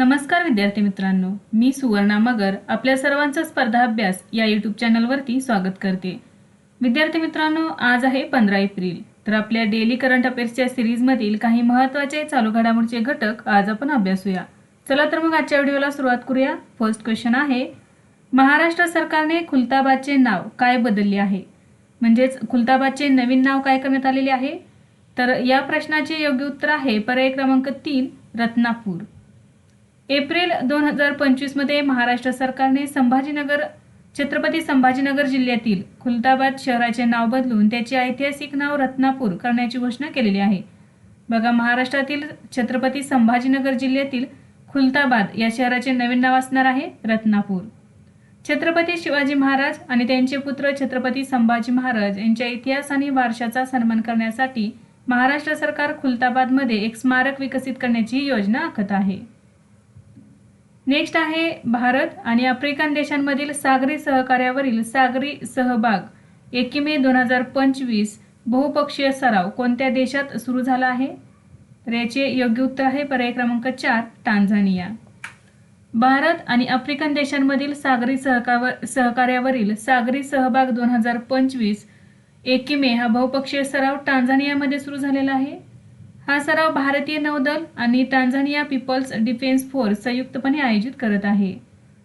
नमस्कार विद्यार्थी मित्रांनो मी सुवर्णा मगर आपल्या सर्वांचा स्पर्धा अभ्यास या यूट्यूब चॅनलवरती स्वागत करते. विद्यार्थी मित्रांनो आज आहे पंधरा एप्रिल तर आपल्या डेली करंट अफेअर्सच्या सिरीजमधील काही महत्त्वाचे चालू घडामोडीचे घटक आज आपण अभ्यासूया. चला तर मग आजच्या व्हिडिओला सुरुवात करूया. फर्स्ट क्वेश्चन आहे महाराष्ट्र सरकारने खुलताबादचे नाव काय बदलले आहे? म्हणजेच खुलताबादचे नवीन नाव काय करण्यात आलेले आहे? तर या प्रश्नाचे योग्य उत्तर आहे पर्याय क्रमांक तीन रत्नापूर. एप्रिल दोन हजार पंचवीसमध्ये महाराष्ट्र सरकारने संभाजीनगर छत्रपती संभाजीनगर जिल्ह्यातील खुलताबाद शहराचे नाव बदलून त्याचे ऐतिहासिक नाव रत्नापूर करण्याची घोषणा केलेली आहे. बघा महाराष्ट्रातील छत्रपती संभाजीनगर जिल्ह्यातील खुलताबाद या शहराचे नवीन नाव असणार आहे रत्नापूर. छत्रपती शिवाजी महाराज आणि त्यांचे पुत्र छत्रपती संभाजी महाराज यांच्या इतिहास आणि वारशाचा सन्मान करण्यासाठी महाराष्ट्र सरकार खुलताबादमध्ये एक स्मारक विकसित करण्याची योजना आखत आहे. नेक्स्ट आहे भारत आणि आफ्रिकन देशांमधील सागरी सहकार्यावरील सागरी सहभाग. एकी मे दोन हजार पंचवीस बहुपक्षीय सराव कोणत्या देशात सुरू झाला आहे? तर याचे योग्य उत्तर आहे पर्याय क्रमांक चार टांझानिया भारत आणि आफ्रिकन देशांमधील सागरी सहकावर सहकार्यावरील सागरी सहभाग दोन हजार पंचवीस एकी मे हा बहुपक्षीय सराव टांझानियामध्ये सुरू झालेला आहे. हा सराव भारतीय नौदल आणि टांझानिया पीपल्स डिफेन्स फोर्स संयुक्तपणे आयोजित करत आहे.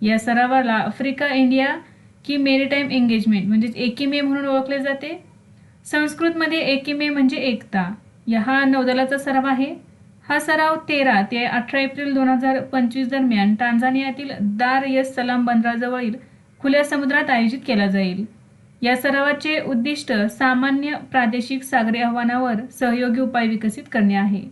या सरावाला Africa India key maritime engagement म्हणजेच एकीमे म्हणून ओळखले जाते. संस्कृतमध्ये एकीमे म्हणजे एकता. या हा नौदलाचा सराव आहे. हा सराव तेरा ते अठरा एप्रिल दोन हजार पंचवीस दरम्यान टांझानियातील दार यस सलाम बंदराजवळील खुल्या समुद्रात आयोजित केला जाईल. या सरावाचे उद्दिष्ट सामान्य प्रादेशिक सागरी आव्हानावर सहयोगी उपाय विकसित करणे आहे.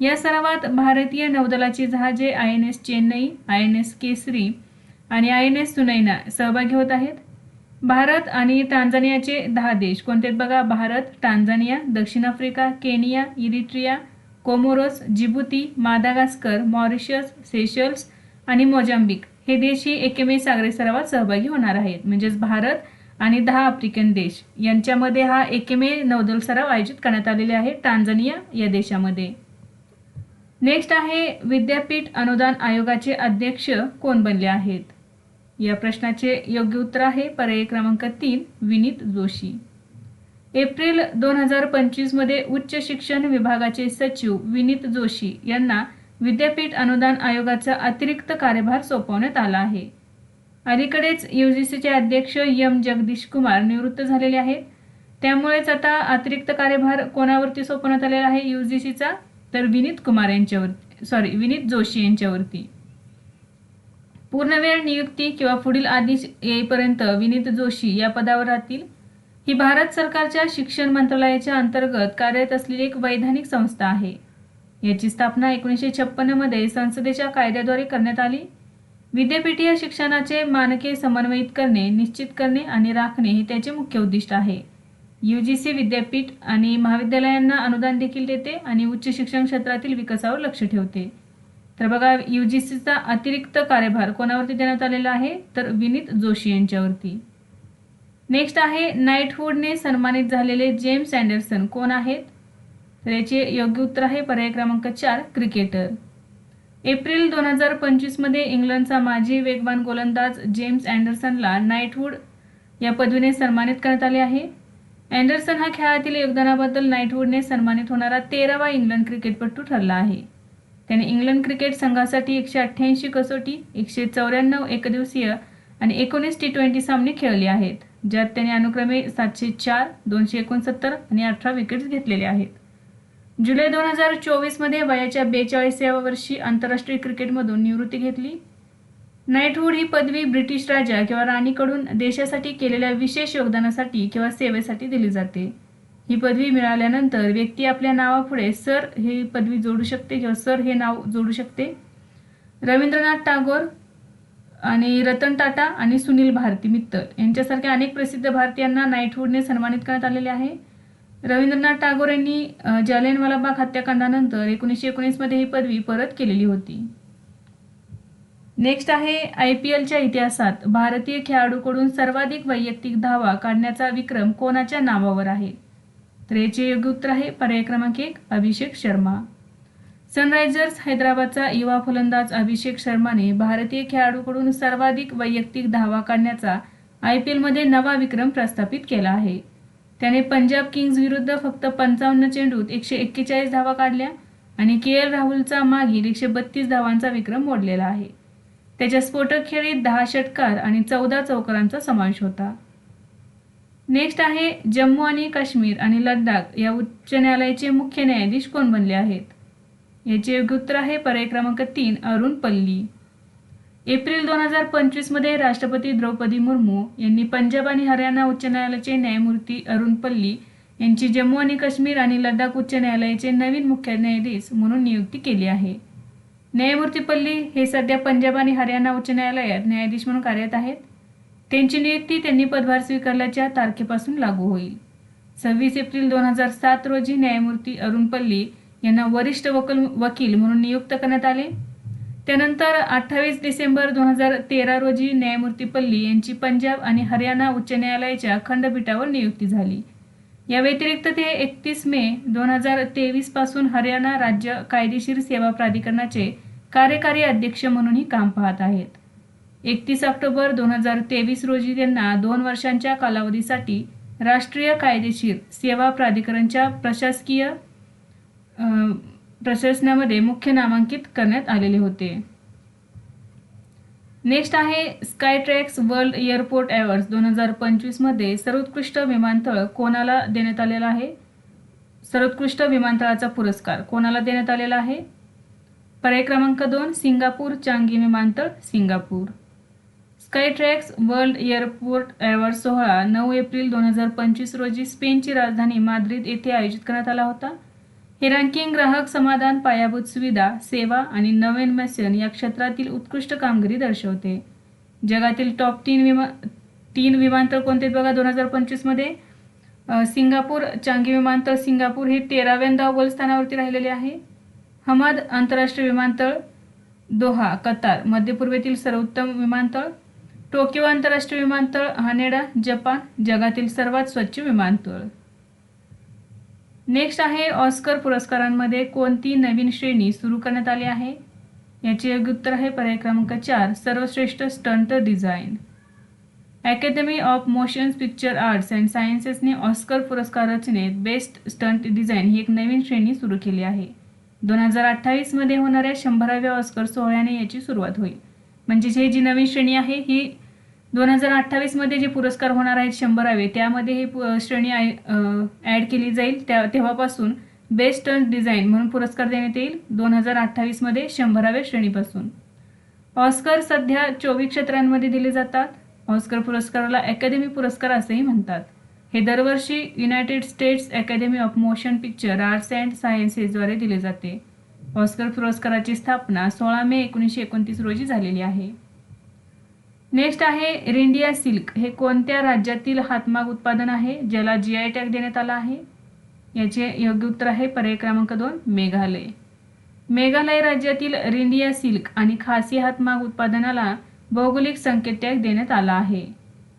या सरावात भारतीय नौदलाची जहाजे I N S Chennai I N S Kesari आणि आय एन एस सुनैना सहभागी होत आहेत. भारत आणि टांझानियाचे दहा देश कोणते बघा? भारत टांझानिया दक्षिण Africa Kenya Eritrea Comoros Djibouti Madagascar Mauritius Seychelles आणि मोजांबिक हे देश ही एकेमे सागरी सरावात सहभागी होणार आहेत. म्हणजेच भारत आणि दहा आफ्रिकन देश. यांच्यामध्ये हा एकेमे नौदल सराव आयोजित करण्यात आलेले आहे टांझानिया या देशामध्ये. नेक्स्ट आहे विद्यापीठ अनुदान आयोगाचे अध्यक्ष कोण बनले आहेत? या प्रश्नाचे योग्य उत्तर आहे पर्याय क्रमांक तीन विनीत जोशी. एप्रिल दोन हजार पंचवीसमध्ये उच्च शिक्षण विभागाचे सचिव विनीत जोशी यांना विद्यापीठ अनुदान आयोगाचा अतिरिक्त कार्यभार सोपवण्यात आला आहे. अलीकडेच यू जी सीचे अध्यक्ष यम जगदीश कुमार निवृत्त झालेले आहेत. त्यामुळेच आता अतिरिक्त कार्यभार कोणावरती सोपवण्यात आलेला आहे यू जी सीचा तर विनीत कुमार यांच्यावरती सॉरी विनीत जोशी यांच्यावरती. पूर्णवेळ नियुक्ती किंवा पुढील आदेश येईपर्यंत विनीत जोशी या पदावर राहतील. ही भारत सरकारच्या शिक्षण मंत्रालयाच्या अंतर्गत कार्यरत असलेली एक वैधानिक संस्था आहे. याची स्थापना एकोणीसशे छप्पन्नमध्ये संसदेच्या कायद्याद्वारे करण्यात आली. विद्यापीठीय शिक्षणाचे मानके समन्वयित करणे निश्चित करणे आणि राखणे हे त्याचे मुख्य उद्दिष्ट आहे. यू जी सी विद्यापीठ आणि महाविद्यालयांना अनुदान देखील देते आणि उच्च शिक्षण क्षेत्रातील विकासावर लक्ष ठेवते. तर बघा यू जी सीचा अतिरिक्त कार्यभार कोणावरती देण्यात आलेला आहे? तर विनीत जोशी यांच्यावरती. नेक्स्ट आहे नाईटहूडने सन्मानित झालेले जेम्स अँडरसन कोण आहेत? तर याचे योग्य उत्तर आहे पर्याय क्रमांक चार क्रिकेटर. एप्रिल दोन हजार पंचवीसमध्ये इंग्लंडचा माजी वेगवान गोलंदाज जेम्स अँडरसनला नाईटवूड या पदवीने सन्मानित करण्यात आले आहे. अँडरसन हा खेळातील योगदानाबद्दल नाईटवूडने सन्मानित होणारा तेरावा इंग्लंड क्रिकेटपटू ठरला आहे. त्याने इंग्लंड क्रिकेट संघासाठी एकशे अठ्ठ्याऐंशी कसोटी एकशे चौऱ्याण्णव एकदिवसीय आणि एकोणीस टी ट्वेंटी सामने खेळले आहेत ज्यात त्याने अनुक्रमे सातशे चार दोनशे एकोणसत्तर आणि अठरा विकेट्स घेतलेले आहेत. जुलै दोन हजार चोवीसमध्ये वयाच्या बेचाळीसाव्या वर्षी आंतरराष्ट्रीय क्रिकेटमधून निवृत्ती घेतली. नाईटहूड ही पदवी ब्रिटिश राजा किंवा राणीकडून देशासाठी केलेल्या विशेष योगदानासाठी किंवा सेवेसाठी दिली जाते. ही पदवी मिळाल्यानंतर व्यक्ती आपल्या नावापुढे सर ही पदवी जोडू शकते किंवा सर हे नाव जोडू शकते. रवींद्रनाथ टागोर आणि रतन टाटा आणि सुनील भारती मित्तल यांच्यासारख्या अनेक प्रसिद्ध भारतीयांना नाईटहूडने सन्मानित करण्यात आलेले आहे. रवींद्रनाथ टागोर यांनी जालियनवाला बाग हत्याकांडानंतर एकोणीसशे एकोणीसमध्ये ही पदवी परत केलेली होती. नेक्स्ट आहे आय पी एलच्या इतिहासात. भारतीय खेळाडूकडून सर्वाधिक वैयक्तिक धावा काढण्याचा विक्रम कोणाच्या नावावर आहे? तर याचे योग्य उत्तर आहे पर्याय क्रमांक एक अभिषेक शर्मा. सनरायझर्स हैदराबादचा युवा फलंदाज अभिषेक शर्माने भारतीय खेळाडूकडून सर्वाधिक वैयक्तिक धावा काढण्याचा आय पी एलमध्ये नवा विक्रम प्रस्थापित केला आहे. त्याने पंजाब किंग्ज विरुद्ध फक्त पंचावन्न चेंडूत एकशे एक्केचाळीस धावा काढल्या आणि के एल राहुलचा मागील एकशे बत्तीस धावांचा विक्रम मोडलेला आहे. त्याच्या स्फोटक खेळीत दहा षटकार आणि चौदा चौकारांचा समावेश होता. नेक्स्ट आहे जम्मू आणि काश्मीर आणि लद्दाख या उच्च न्यायालयाचे मुख्य न्यायाधीश कोण बनले आहेत? याचे योग्य उत्तर आहे पर्याय क्रमांक तीन अरुण पल्ली. एप्रिल दोन हजार पंचवीसमध्ये राष्ट्रपती द्रौपदी मुर्मू यांनी पंजाब आणि हरियाणा उच्च न्यायालयाचे न्यायमूर्ती अरुण पल्ली यांची जम्मू आणि काश्मीर आणि लडाख उच्च न्यायालयाचे नवीन मुख्य न्यायाधीश म्हणून नियुक्ती केली आहे. न्यायमूर्ती पल्ली हे सध्या पंजाब आणि हरियाणा उच्च न्यायालयात न्यायाधीश म्हणून कार्यरत आहेत. त्यांची नियुक्ती त्यांनी पदभार स्वीकारल्याच्या तारखेपासून लागू होईल. सव्वीस एप्रिल दोन हजार सात रोजी न्यायमूर्ती अरुण पल्ली यांना वरिष्ठ वकील वकील म्हणून नियुक्त करण्यात आले. त्यानंतर अठ्ठावीस डिसेंबर दोन हजार तेरा रोजी न्यायमूर्ती पल्ली यांची पंजाब आणि हरियाणा उच्च न्यायालयाच्या खंडपीठावर नियुक्ती झाली. या व्यतिरिक्त ते एकतीस मे दोन हजार तेवीसपासून हरियाणा राज्य कायदेशीर सेवा प्राधिकरणाचे कार्यकारी अध्यक्ष म्हणूनही काम पाहत आहेत. एकतीस ऑक्टोबर दोन हजार तेवीस रोजी त्यांना दोन वर्षांच्या कालावधीसाठी राष्ट्रीय कायदेशीर सेवा प्राधिकरणच्या प्रशासकीय प्रशासनामध्ये मुख्य नामांकित करण्यात आलेले होते. नेक्स्ट आहे स्कायट्रॅक्स वर्ल्ड एअरपोर्ट अवॉर्ड्स दोन हजार पंचवीसमध्ये सर्वोत्कृष्ट विमानतळ कोणाला देण्यात आलेला आहे? सर्वोत्कृष्ट विमानतळाचा पुरस्कार कोणाला देण्यात आलेला आहे? पर्याय क्रमांक दोन सिंगापूर चांगी विमानतळ Singapore. Skytrax world airport award सोहळा नऊ एप्रिल दोन हजार पंचवीस रोजी स्पेनची राजधानी माद्रिद येथे आयोजित करण्यात आला होता. हे रँकिंग ग्राहक समाधान पायाभूत सुविधा सेवा आणि नवोन्मेषण या क्षेत्रातील उत्कृष्ट कामगिरी दर्शवते. जगातील टॉप तीन विमा तीन विमानतळ कोणते बघा दोन हजार पंचवीसमध्ये सिंगापूर चांगी विमानतळ सिंगापूर हे तेराव्यांदा अव्वल स्थानावरती राहिलेले आहे. हमाद आंतरराष्ट्रीय विमानतळ दोहा कतार मध्य पूर्वेतील सर्वोत्तम विमानतळ टोकियो आंतरराष्ट्रीय विमानतळ हानेडा जपान जगातील सर्वात स्वच्छ विमानतळ. नेक्स्ट आहे ऑस्कर पुरस्कारांमध्ये कोणती नवीन श्रेणी सुरू करण्यात आली आहे? याचे योग्य उत्तर आहे पर्याय क्रमांक चार सर्वश्रेष्ठ stunt design Academy of Motion Picture Arts and सायन्सेसने Oscar पुरस्कार रचनेत बेस्ट स्टंट डिझाईन ही एक नवीन श्रेणी सुरू केली आहे. दोन हजार अठ्ठावीसमध्ये होणाऱ्या शंभराव्या ऑस्कर सोहळ्याने याची सुरुवात होईल. म्हणजेच ही जी नवीन श्रेणी आहे ही दोन हजार अठ्ठावीसमध्ये जे पुरस्कार होणार आहेत शंभरावे त्यामध्ये ही पु- श्रेणी ॲड केली जाईल. त्या तेव्हापासून बेस्ट डिझाईन म्हणून पुरस्कार देण्यात येईल. दोन हजार अठ्ठावीसमध्ये शंभराव्या श्रेणीपासून. ऑस्कर सध्या चोवीस क्षेत्रांमध्ये दिले जातात. ऑस्कर पुरस्काराला अकॅदमी पुरस्कार असेही म्हणतात. हे दरवर्षी United States Academy of Motion Picture Arts and सायन्सेसद्वारे दिले जाते. ऑस्कर पुरस्काराची स्थापना सोळा मे एकोणीसशे एकोणतीस रोजी झालेली आहे. नेक्स्ट आहे रिंडिया सिल्क. हे कोणत्या राज्यातील हातमाग उत्पादन आहे? ज्याला जी आय टॅग देण्यात आला आहे? याचे योग्य उत्तर आहे पर्याय क्रमांक दोन मेघालय. मेघालय राज्यातील रिंडिया सिल्क आणि खासी हातमाग उत्पादनाला भौगोलिक संकेत टॅग देण्यात आला आहे.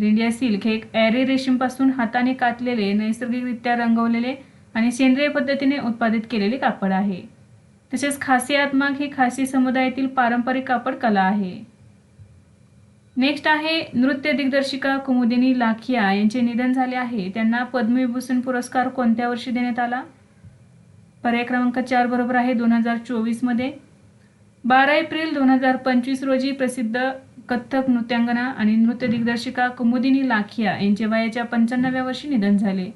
रिंडिया सिल्क हे एक ॲरे रेशीमपासून हाताने कातलेले नैसर्गिकरित्या रंगवलेले आणि सेंद्रिय पद्धतीने उत्पादित केलेले कापड आहे. तसेच खासी हातमाग ही खासी समुदायातील पारंपरिक कापड कला आहे. नेक्स्ट आहे नृत्य दिग्दर्शिका कुमुदिनी लाखिया. यांचे निधन झाले आहे. त्यांना पद्मविभूषण पुरस्कार कोणत्या वर्षी देण्यात आला? पर्याय क्रमांक चार बरोबर आहे दोन हजार चोवीसमध्ये बारा एप्रिल दोन हजार पंचवीस रोजी प्रसिद्ध कथ्थक नृत्यांगना आणि नृत्य दिग्दर्शिका कुमुदिनी लाखिया यांचे वयाच्या पंच्याण्णव्या वर्षी निधन झाले.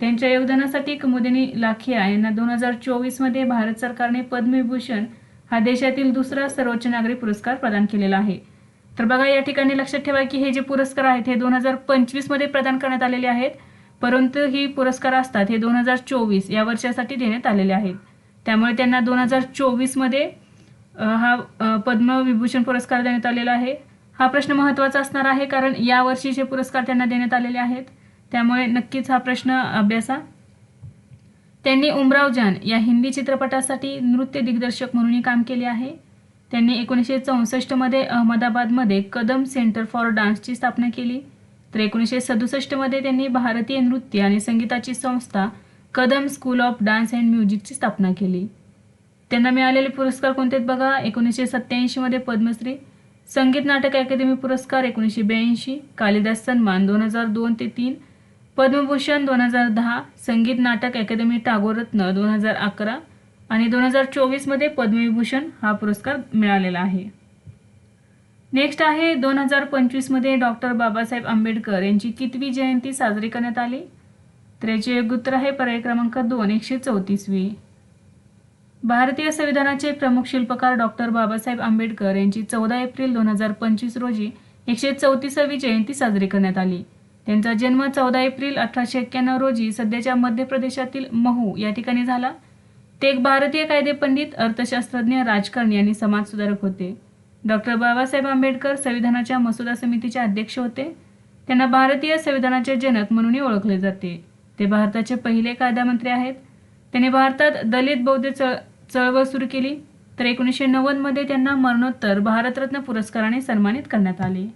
त्यांच्या योगदानासाठी कुमुदिनी लाखिया यांना दोन हजार चोवीसमध्ये भारत सरकारने पद्मविभूषण हा देशातील दुसरा सर्वोच्च नागरी पुरस्कार प्रदान केलेला आहे. तर बघा या ठिकाणी लक्षात ठेवा की हे जे पुरस्कार आहेत हे दोन हजार पंचवीसमध्ये प्रदान करण्यात आलेले आहेत. परंतु ही पुरस्कार असतात हे दोन हजार चोवीस या वर्षासाठी देण्यात आलेले आहेत. त्यामुळे त्यांना दोन हजार चोवीसमध्ये हा पद्मविभूषण पुरस्कार देण्यात आलेला आहे. हा प्रश्न महत्त्वाचा असणार आहे कारण या वर्षीचे पुरस्कार त्यांना देण्यात आलेले आहेत त्यामुळे नक्कीच हा प्रश्न अभ्यासा. त्यांनी उमराव जान या हिंदी चित्रपटासाठी नृत्य दिग्दर्शक म्हणूनही काम केले आहे. त्यांनी एकोणीसशे चौसष्टमध्ये अहमदाबादमध्ये कदम सेंटर फॉर डान्सची स्थापना केली. तर एकोणीसशे सदुसष्टमध्ये त्यांनी भारतीय नृत्य आणि संगीताची संस्था Kadam school of dance and म्युझिकची स्थापना केली. त्यांना मिळालेले पुरस्कार कोणते आहेत बघा? एकोणीसशे सत्त्याऐंशीमध्ये पद्मश्री संगीत नाटक अकादमी पुरस्कार एकोणीसशे ब्याऐंशी कालिदास सन्मान दोन हजार दोन ते तीन पद्मभूषण दोन हजार दहा संगीत नाटक अकादमी टागोरत्न दोन हजार अकरा आणि दोन हजार चोवीसमध्ये पद्मविभूषण हा पुरस्कार मिळालेला आहे. नेक्स्ट आहे दोन हजार पंचवीसमध्ये डॉक्टर बाबासाहेब आंबेडकर यांची कितवी जयंती साजरी करण्यात आली? तर याचे उत्तर आहे पर्याय क्रमांक दोन एकशे चौतीसवी. भारतीय संविधानाचे प्रमुख शिल्पकार डॉक्टर बाबासाहेब आंबेडकर यांची चौदा एप्रिल दोन हजार पंचवीस रोजी एकशे चौतीसावी जयंती साजरी करण्यात आली. त्यांचा जन्म चौदा एप्रिल अठराशे एक्क्याण्णव रोजी सध्याच्या मध्य प्रदेशातील महू या ठिकाणी झाला. ते एक भारतीय कायदेपंडित अर्थशास्त्रज्ञ राजकारणी आणि समाजसुधारक होते. डॉक्टर बाबासाहेब आंबेडकर संविधानाच्या मसुदा समितीचे अध्यक्ष होते. त्यांना भारतीय संविधानाचे जनक म्हणूनही ओळखले जाते. ते भारताचे पहिले कायदामंत्री आहेत. त्यांनी भारतात दलित बौद्ध चळ चळवळ सुरू केली. तर एकोणीसशे नव्वदमध्ये त्यांना मरणोत्तर भारतरत्न पुरस्काराने सन्मानित करण्यात आले.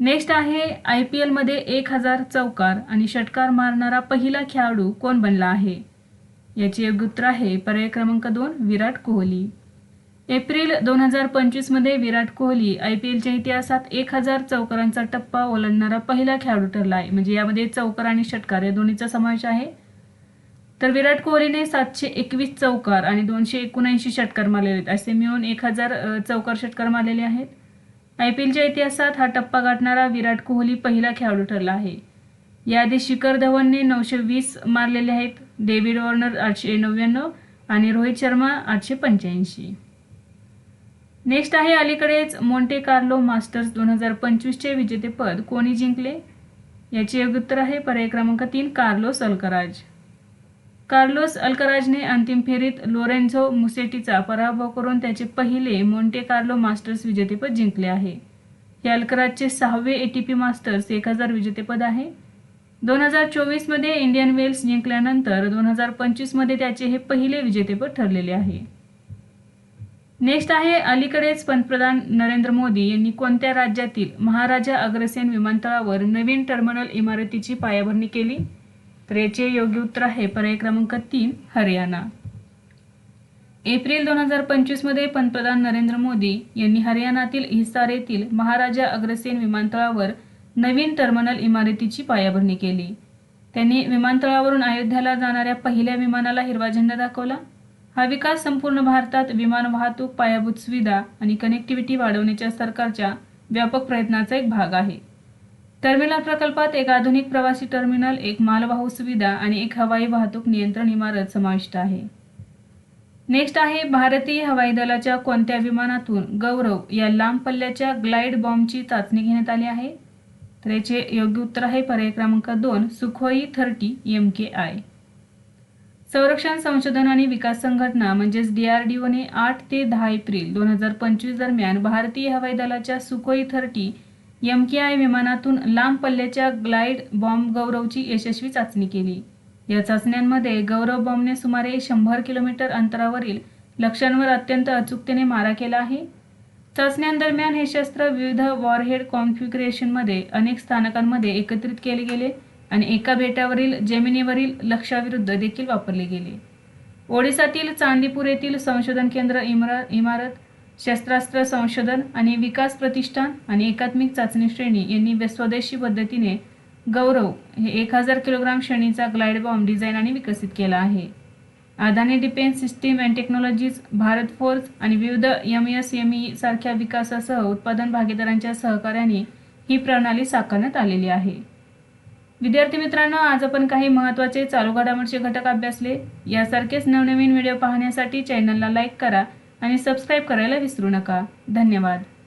नेक्स्ट आहे आय पी एलमध्ये एक हजार चौकार आणि षटकार मारणारा पहिला खेळाडू कोण बनला आहे? याचे योग्य उत्तर आहे. पर्याय क्रमांक दोन विराट कोहली. एप्रिल दोन हजार पंचवीसमध्ये विराट कोहली आय पी एलच्या इतिहासात एक हजार चौकारांचा टप्पा ओलांडणारा पहिला खेळाडू ठरला आहे म्हणजे यामध्ये चौकार आणि षटकार या दोन्हीचा समावेश आहे. तर विराट कोहलीने सातशे एकवीस चौकार आणि दोनशे एकोणऐंशी षटकार मारलेले आहेत. असे मिळून एक हजार चौकार षटकार मारलेले आहेत. आय पी एलच्या इतिहासात हा टप्पा गाठणारा विराट कोहली पहिला खेळाडू ठरला आहे. याआधी शिखर धवनने नऊशे वीस मारलेले आहेत. डेव्हिड वॉर्नर आठशे नव्याण्णव आणि रोहित शर्मा आठशे पंच्याऐंशी. नेक्स्ट आहे अलीकडेच मोंटे कार्लो मास्टर्स दोन हजार पंचवीसचे विजेतेपद. कोणी जिंकले? याचे योग्य उत्तर आहे पर्याय क्रमांक तीन कार्लोस अल्कराज. कार्लोस अल्कराजने अंतिम फेरीत लोरेन्झो मुसेटीचा पराभव करून त्याचे पहिले मोंटे कार्लो मास्टर्स विजेतेपद जिंकले आहे. हे अल्कराजचे सहावे ए टी पी मास्टर्स एक हजार विजेतेपद आहे. दोन हजार चोवीसमध्ये इंडियन वेल्स जिंकल्यानंतर दोन हजार पंचवीसमध्ये त्याचे हे पहिले विजेतेपद ठरलेले आहे. नेक्स्ट आहे अलीकडेच पंतप्रधान नरेंद्र मोदी यांनी कोणत्या राज्यातील महाराजा अग्रसेन विमानतळावर नवीन टर्मिनल इमारतीची पायाभरणी केली? तर याचे योग्य उत्तर आहे पर्याय क्रमांक तीन हरियाणा. एप्रिल दोन हजार पंचवीसमध्ये पंतप्रधान नरेंद्र मोदी यांनी हरियाणातील हिसार येथील महाराजा अग्रसेन विमानतळावर नवीन टर्मिनल इमारतीची पायाभरणी केली. त्यांनी विमानतळावरून अयोध्याला जाणाऱ्या पहिल्या विमानाला हिरवा झेंडा दाखवला. हा विकास संपूर्ण भारतात विमान वाहतूक पायाभूत सुविधा आणि कनेक्टिव्हिटी वाढवण्याच्या सरकारच्या व्यापक प्रयत्नाचा एक भाग आहे. टर्मिनल प्रकल्पात एक आधुनिक प्रवासी टर्मिनल एक मालवाहू सुविधा आणि एक हवाई वाहतूक नियंत्रण इमारत समाविष्ट आहे. नेक्स्ट आहे भारतीय हवाई दलाच्या कोणत्या विमानातून गौरव या लांब पल्ल्याच्या ग्लाइड बॉम्बची चाचणी घेण्यात आली आहे? तर याचे योग्य उत्तर आहे. पर्याय क्रमांक दोन Sukhoi thirty M K I. संरक्षण संशोधन आणि विकास संघटना म्हणजेच डीआरडीओने आठ ते दहा एप्रिल दोन हजार पंचवीस दरम्यान भारतीय हवाई दलाच्या Sukhoi thirty M K I विमानातून लांब पल्ल्याच्या ग्लाइड बॉम्ब गौरवची यशस्वी चाचणी केली. या चाचण्यांमध्ये गौरव बॉम्बने सुमारे शंभर किलोमीटर अंतरावरील लक्ष्यांवर अत्यंत अचूकतेने मारा केला आहे. चाचण्यांदरम्यान हे शस्त्र विविध वॉरहेड कॉन्फिगरेशनमध्ये अनेक स्थानकांमध्ये एकत्रित केले गेले आणि एका बेटावरील जमिनीवरील लक्ष्याविरुद्ध देखील वापरले गेले. ओडिसातील चांदीपूर येथील संशोधन केंद्र इमरा इमारत शस्त्रास्त्र संशोधन आणि विकास प्रतिष्ठान आणि एकात्मिक चाचणी श्रेणी यांनी स्वदेशी पद्धतीने गौरव हे एक हजार किलोग्राम श्रेणीचा ग्लाइड बॉम्ब डिझाईन आणि विकसित केला आहे. Adani defence system and technologies Bharat force आणि विविध एम एस एम ई सारख्या विकासासह उत्पादन भागीदारांच्या सहकार्याने ही प्रणाली साकारण्यात आलेली आहे. विद्यार्थी मित्रांनो आज आपण काही महत्त्वाचे चालू घडामोडीचे घटक अभ्यासले. यासारखेच नवनवीन व्हिडिओ पाहण्यासाठी चॅनलला लाईक करा आणि सबस्क्राईब करायला विसरू नका. धन्यवाद.